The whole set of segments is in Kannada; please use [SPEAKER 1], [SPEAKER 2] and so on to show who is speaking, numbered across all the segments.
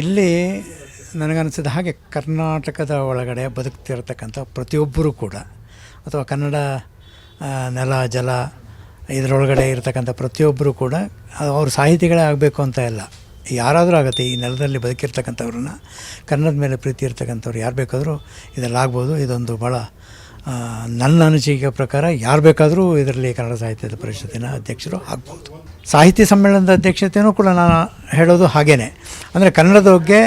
[SPEAKER 1] ಇಲ್ಲಿ ನನಗನ್ನಿಸಿದ ಹಾಗೆ ಕರ್ನಾಟಕದ ಒಳಗಡೆ ಬದುಕ್ತಿರ್ತಕ್ಕಂಥ ಪ್ರತಿಯೊಬ್ಬರೂ ಕೂಡ, ಅಥವಾ ಕನ್ನಡ ನೆಲ, ಜಲ, ಇದರೊಳಗಡೆ ಇರತಕ್ಕಂಥ ಪ್ರತಿಯೊಬ್ಬರು ಕೂಡ ಅವ್ರ ಸಾಹಿತಿಗಳೇ ಆಗಬೇಕು ಅಂತ ಇಲ್ಲ. ಯಾರಾದರೂ ಆಗುತ್ತೆ ಈ ನೆಲದಲ್ಲಿ ಬದುಕಿರ್ತಕ್ಕಂಥವ್ರನ್ನ, ಕನ್ನಡದ ಮೇಲೆ ಪ್ರೀತಿ ಇರ್ತಕ್ಕಂಥವ್ರು ಯಾರು ಬೇಕಾದರೂ ಇದರಲ್ಲಿ ಆಗ್ಬೋದು. ಇದೊಂದು ಭಾಳ ನನ್ನ ಅನಿಸಿಕೆ ಪ್ರಕಾರ ಯಾರು ಬೇಕಾದರೂ ಇದರಲ್ಲಿ ಕನ್ನಡ ಸಾಹಿತ್ಯದ ಪರಿಷತ್ತಿನ ಅಧ್ಯಕ್ಷರು ಆಗ್ಬೋದು. ಸಾಹಿತ್ಯ ಸಮ್ಮೇಳನದ ಅಧ್ಯಕ್ಷತೆಯೂ ಕೂಡ ನಾನು ಹೇಳೋದು ಹಾಗೇ ಅಂದರೆ ಕನ್ನಡದ ಬಗ್ಗೆ,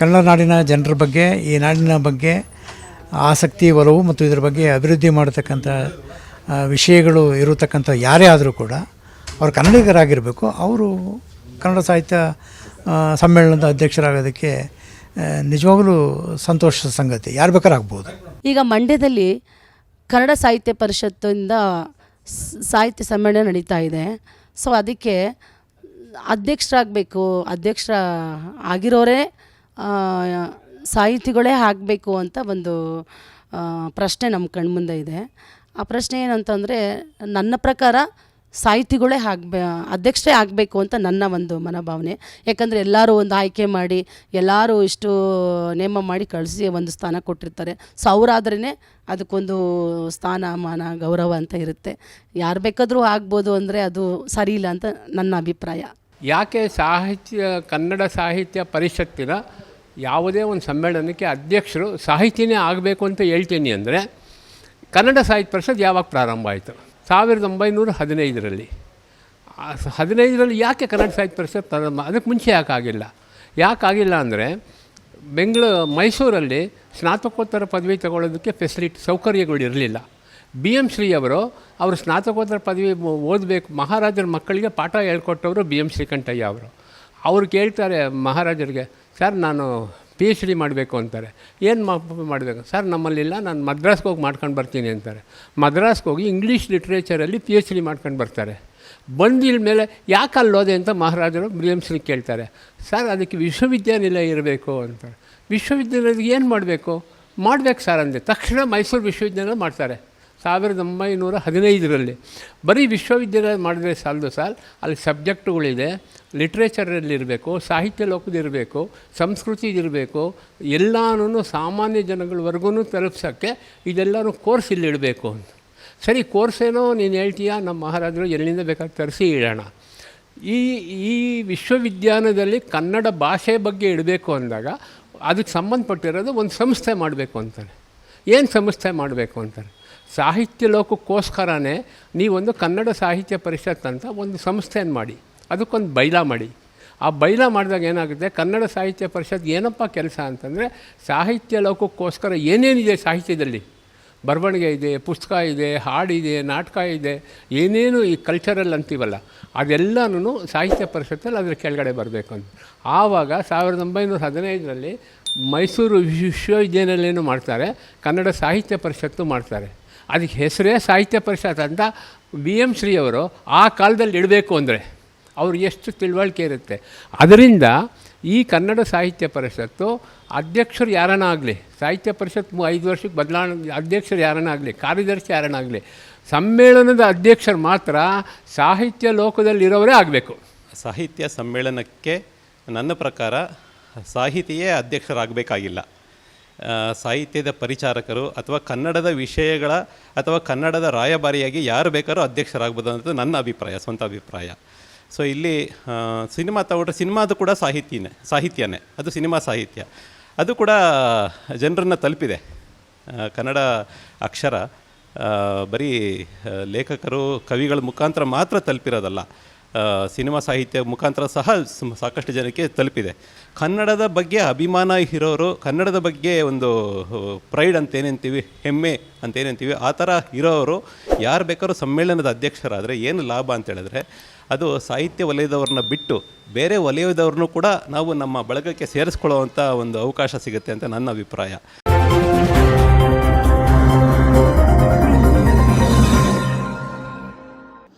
[SPEAKER 1] ಕನ್ನಡ ನಾಡಿನ ಜನರ ಬಗ್ಗೆ, ಈ ನಾಡಿನ ಬಗ್ಗೆ ಆಸಕ್ತಿ, ಒಲವು ಮತ್ತು ಇದರ ಬಗ್ಗೆ ಅಭಿವೃದ್ಧಿ ಮಾಡತಕ್ಕಂಥ ವಿಷಯಗಳು ಇರತಕ್ಕಂಥ ಯಾರೇ ಆದರೂ ಕೂಡ ಅವರು ಕನ್ನಡಿಗರಾಗಿರಬೇಕು. ಅವರು ಕನ್ನಡ ಸಾಹಿತ್ಯ ಸಮ್ಮೇಳನದ ಅಧ್ಯಕ್ಷರಾಗೋದಕ್ಕೆ ನಿಜವಾಗಲೂ ಸಂತೋಷದ ಸಂಗತಿ. ಯಾರು ಬೇಕಾದ್ರೂ ಆಗ್ಬೋದು
[SPEAKER 2] ಈಗ ಮಂಡ್ಯದಲ್ಲಿ ಕನ್ನಡ ಸಾಹಿತ್ಯ ಪರಿಷತ್ತಿಂದ ಸಾಹಿತ್ಯ ಸಮ್ಮೇಳನ ನಡೀತಾ ಇದೆ. ಸೊ ಅದಕ್ಕೆ ಅಧ್ಯಕ್ಷರಾಗಬೇಕು ಅಧ್ಯಕ್ಷರ ಆಗಿರೋರೇ ಸಾಹಿತಿಗಳೇ ಆಗಬೇಕು ಅಂತ ಒಂದು ಪ್ರಶ್ನೆ ನಮ್ಮ ಕಣ್ಮುಂದೆ ಇದೆ. ಆ ಪ್ರಶ್ನೆ ಏನಂತಂದರೆ, ನನ್ನ ಪ್ರಕಾರ ಸಾಹಿತಿಗಳೇ ಆಗ್ಬೇ, ಅಧ್ಯಕ್ಷರೇ ಆಗಬೇಕು ಅಂತ ನನ್ನ ಒಂದು ಮನೋಭಾವನೆ. ಯಾಕಂದರೆ ಎಲ್ಲರೂ ಒಂದು ಆಯ್ಕೆ ಮಾಡಿ, ಎಲ್ಲರೂ ಇಷ್ಟು ನೇಮ ಮಾಡಿ ಕಳಿಸಿ ಒಂದು ಸ್ಥಾನ ಕೊಟ್ಟಿರ್ತಾರೆ. ಸೊ ಅವರಾದ್ರೇ ಅದಕ್ಕೊಂದು ಸ್ಥಾನಮಾನ, ಗೌರವ ಅಂತ ಇರುತ್ತೆ. ಯಾರು ಬೇಕಾದರೂ ಆಗ್ಬೋದು ಅಂದರೆ ಅದು ಸರಿ ಇಲ್ಲ ಅಂತ ನನ್ನ ಅಭಿಪ್ರಾಯ.
[SPEAKER 3] ಯಾಕೆ ಸಾಹಿತ್ಯ, ಕನ್ನಡ ಸಾಹಿತ್ಯ ಪರಿಷತ್ತಿನ ಯಾವುದೇ ಒಂದು ಸಮ್ಮೇಳನಕ್ಕೆ ಅಧ್ಯಕ್ಷರು ಸಾಹಿತ್ಯನೇ ಆಗಬೇಕು ಅಂತ ಹೇಳ್ತೀನಿ ಅಂದರೆ ಕನ್ನಡ ಸಾಹಿತ್ಯ ಪರಿಷತ್ ಯಾವಾಗ ಪ್ರಾರಂಭ ಆಯಿತು? ಸಾವಿರದ ಒಂಬೈನೂರ ಹದಿನೈದರಲ್ಲಿ. ಹದಿನೈದರಲ್ಲಿ ಯಾಕೆ ಕನ್ನಡ ಸಾಹಿತ್ಯ ಪರಿಷತ್ ಪ್ರಾರಂಭ ಅದಕ್ಕೆ ಮುಂಚೆ ಯಾಕೆ ಆಗಿಲ್ಲ? ಯಾಕೆ ಆಗಿಲ್ಲ ಅಂದರೆ ಬೆಂಗಳೂರು ಮೈಸೂರಲ್ಲಿ ಸ್ನಾತಕೋತ್ತರ ಪದವಿ ತಗೊಳ್ಳೋದಕ್ಕೆ ಫೆಸಿಲಿಟಿ ಸೌಕರ್ಯಗಳು ಇರಲಿಲ್ಲ. ಬಿ ಎಂ ಶ್ರೀ ಅವರು ಅವರು ಸ್ನಾತಕೋತ್ತರ ಪದವಿ ಓದಬೇಕು, ಮಹಾರಾಜರ ಮಕ್ಕಳಿಗೆ ಪಾಠ ಹೇಳ್ಕೊಟ್ಟವರು ಬಿ ಎಂ ಶ್ರೀಕಂಠಯ್ಯ ಅವರು. ಅವ್ರು ಕೇಳ್ತಾರೆ ಮಹಾರಾಜರಿಗೆ, ಸರ್, ನಾನು ಪಿ ಎಚ್ ಡಿ ಮಾಡಬೇಕು ಅಂತಾರೆ. ಏನು ಮಾಡಬೇಕು? ಸರ್, ನಮ್ಮಲ್ಲಿಲ್ಲ, ನಾನು ಮದ್ರಾಸ್ಗೆ ಹೋಗಿ ಮಾಡ್ಕೊಂಡು ಬರ್ತೀನಿ ಅಂತಾರೆ. ಮದ್ರಾಸ್ಗೆ ಹೋಗಿ ಇಂಗ್ಲೀಷ್ ಲಿಟ್ರೇಚರಲ್ಲಿ ಪಿ ಎಚ್ ಡಿ ಮಾಡ್ಕೊಂಡು ಬರ್ತಾರೆ. ಬಂದಿದ ಮೇಲೆ ಯಾಕೆ ಅಲ್ಲೋದೆ ಅಂತ ಮಹಾರಾಜರು ವಿಲಿಯಂಸ್ಲಿ ಕೇಳ್ತಾರೆ. ಸರ್, ಅದಕ್ಕೆ ವಿಶ್ವವಿದ್ಯಾನಿಲಯ ಇರಬೇಕು ಅಂತಾರೆ. ವಿಶ್ವವಿದ್ಯಾನಿಲಯಕ್ಕೆ ಏನು ಮಾಡಬೇಕು? ಮಾಡ್ಬೇಕು ಸರ್ ಅಂದೆ. ತಕ್ಷಣ ಮೈಸೂರು ವಿಶ್ವವಿದ್ಯಾನಿಲಯ ಮಾಡ್ತಾರೆ. ಸಾವಿರದ ಒಂಬೈನೂರ ಹದಿನೈದರಲ್ಲಿ ಬರೀ ವಿಶ್ವವಿದ್ಯಾಲಯ ಮಾಡಿದರೆ ಸಾಲದು ಸಾಲ್, ಅಲ್ಲಿ ಸಬ್ಜೆಕ್ಟ್ಗಳಿದೆ, ಲಿಟ್ರೇಚರಲ್ಲಿರಬೇಕು, ಸಾಹಿತ್ಯ ಲೋಕದಿರಬೇಕು ಸಂಸ್ಕೃತಿದಿರಬೇಕು ಎಲ್ಲನೂ ಸಾಮಾನ್ಯ ಜನಗಳವರೆಗೂ ತಲುಪ್ಸೋಕ್ಕೆ ಇದೆಲ್ಲನೂ ಕೋರ್ಸ್ ಇಲ್ಲಿ ಇಡಬೇಕು ಅಂತ. ಸರಿ ಏನೋ ನೀನು ಹೇಳ್ತೀಯಾ, ನಮ್ಮ ಮಹಾರಾಜರು ಎಲ್ಲಿಂದ ಬೇಕಾಗಿ ತರಿಸಿ ಇಡೋಣ. ಈ ಈ ವಿಶ್ವವಿದ್ಯಾಲಯದಲ್ಲಿ ಕನ್ನಡ ಭಾಷೆ ಬಗ್ಗೆ ಇಡಬೇಕು ಅಂದಾಗ ಅದಕ್ಕೆ ಸಂಬಂಧಪಟ್ಟಿರೋದು ಒಂದು ಸಂಸ್ಥೆ ಮಾಡಬೇಕು ಅಂತಾರೆ. ಏನು ಸಂಸ್ಥೆ ಮಾಡಬೇಕು ಅಂತಾರೆ? ಸಾಹಿತ್ಯ ಲೋಕಕ್ಕೋಸ್ಕರನೇ ನೀವೊಂದು ಕನ್ನಡ ಸಾಹಿತ್ಯ ಪರಿಷತ್ ಅಂತ ಒಂದು ಸಂಸ್ಥೆಯನ್ನು ಮಾಡಿ, ಅದಕ್ಕೊಂದು ಬೈಲ ಮಾಡಿ. ಆ ಬೈಲ ಮಾಡಿದಾಗ ಏನಾಗುತ್ತೆ? ಕನ್ನಡ ಸಾಹಿತ್ಯ ಪರಿಷತ್ ಏನಪ್ಪ ಕೆಲಸ ಅಂತಂದರೆ ಸಾಹಿತ್ಯ ಲೋಕಕ್ಕೋಸ್ಕರ ಏನೇನಿದೆ ಸಾಹಿತ್ಯದಲ್ಲಿ? ಬರವಣಿಗೆ ಇದೆ, ಪುಸ್ತಕ ಇದೆ ಹಾಡಿದೆ ನಾಟಕ ಇದೆ, ಏನೇನು ಈ ಕಲ್ಚರಲ್ ಅಂತೀವಲ್ಲ ಅದೆಲ್ಲನೂ ಸಾಹಿತ್ಯ ಪರಿಷತ್ತಲ್ಲಿ ಅದರ ಕೆಳಗಡೆ ಬರಬೇಕು ಅಂತ. ಆವಾಗ ಸಾವಿರದ ಒಂಬೈನೂರ ಹದಿನೈದರಲ್ಲಿ ಮೈಸೂರು ವಿಶ್ವವಿದ್ಯಾನಿಲಯನೂ ಮಾಡ್ತಾರೆ, ಕನ್ನಡ ಸಾಹಿತ್ಯ ಪರಿಷತ್ತು ಮಾಡ್ತಾರೆ. ಅದಕ್ಕೆ ಹೆಸರೇ ಸಾಹಿತ್ಯ ಪರಿಷತ್ ಅಂತ ಬಿ ಎಂ ಶ್ರೀ ಅವರು ಆ ಕಾಲದಲ್ಲಿ ಇಡಬೇಕು ಅಂದರೆ ಅವ್ರು ಎಷ್ಟು ತಿಳುವಳಿಕೆ ಇರುತ್ತೆ. ಅದರಿಂದ ಈ ಕನ್ನಡ ಸಾಹಿತ್ಯ ಪರಿಷತ್ತು ಅಧ್ಯಕ್ಷರು ಯಾರನ್ನ ಆಗಲಿ, ಸಾಹಿತ್ಯ ಪರಿಷತ್ ಐದು ವರ್ಷಕ್ಕೆ ಬದಲಾವಣೆ ಅಧ್ಯಕ್ಷರು ಯಾರನ್ನ ಆಗಲಿ, ಕಾರ್ಯದರ್ಶಿ ಯಾರನ್ನ ಆಗಲಿ, ಸಮ್ಮೇಳನದ ಅಧ್ಯಕ್ಷರು ಮಾತ್ರ ಸಾಹಿತ್ಯ ಲೋಕದಲ್ಲಿರೋರೇ ಆಗಬೇಕು.
[SPEAKER 4] ಸಾಹಿತ್ಯ ಸಮ್ಮೇಳನಕ್ಕೆ ನನ್ನ ಪ್ರಕಾರ ಸಾಹಿತಿಯೇ ಅಧ್ಯಕ್ಷರಾಗಬೇಕಾಗಿಲ್ಲ. ಸಾಹಿತ್ಯದ ಪರಿಚಾರಕರು ಅಥವಾ ಕನ್ನಡದ ವಿಷಯಗಳ ಅಥವಾ ಕನ್ನಡದ ರಾಯಭಾರಿಯಾಗಿ ಯಾರು ಬೇಕಾದ್ರೂ ಅಧ್ಯಕ್ಷರಾಗ್ಬೋದು ಅನ್ನೋದು ನನ್ನ ಅಭಿಪ್ರಾಯ, ಸ್ವಂತ ಅಭಿಪ್ರಾಯ. ಸೊ ಇಲ್ಲಿ ಸಿನಿಮಾ ತಗೊಂಡ್ರೆ ಸಿನಿಮಾದು ಕೂಡ ಸಾಹಿತ್ಯನೇ ಸಾಹಿತ್ಯನೇ. ಅದು ಸಿನಿಮಾ ಸಾಹಿತ್ಯ. ಅದು ಕೂಡ ಜನರನ್ನು ತಲುಪಿದೆ. ಕನ್ನಡ ಅಕ್ಷರ ಬರೀ ಲೇಖಕರು, ಕವಿಗಳ ಮುಖಾಂತರ ಮಾತ್ರ ತಲುಪಿರೋದಲ್ಲ. ಸಿನಿಮಾ ಸಾಹಿತ್ಯ ಮುಖಾಂತರ ಸಹ ಸಾಕಷ್ಟು ಜನಕ್ಕೆ ತಲುಪಿದೆ. ಕನ್ನಡದ ಬಗ್ಗೆ ಅಭಿಮಾನ ಇರೋರು, ಕನ್ನಡದ ಬಗ್ಗೆ ಒಂದು ಪ್ರೈಡ್ ಅಂತ ಏನಂತೀವಿ ಹೆಮ್ಮೆ ಅಂತ ಏನಂತೀವಿ ಆ ಥರ ಇರೋರು ಯಾರು ಬೇಕಾದ್ರೂ ಸಮ್ಮೇಳನದ ಅಧ್ಯಕ್ಷರಾದರೆ ಏನು ಲಾಭ ಅಂತ ಹೇಳಿದ್ರೆ, ಅದು ಸಾಹಿತ್ಯ ವಲಯದವ್ರನ್ನ ಬಿಟ್ಟು ಬೇರೆ ವಲಯದವ್ರನ್ನೂ ಕೂಡ ನಾವು ನಮ್ಮ ಬಳಗಕ್ಕೆ ಸೇರಿಸ್ಕೊಳ್ಳುವಂಥ ಒಂದು ಅವಕಾಶ ಸಿಗುತ್ತೆ ಅಂತ ನನ್ನ ಅಭಿಪ್ರಾಯ.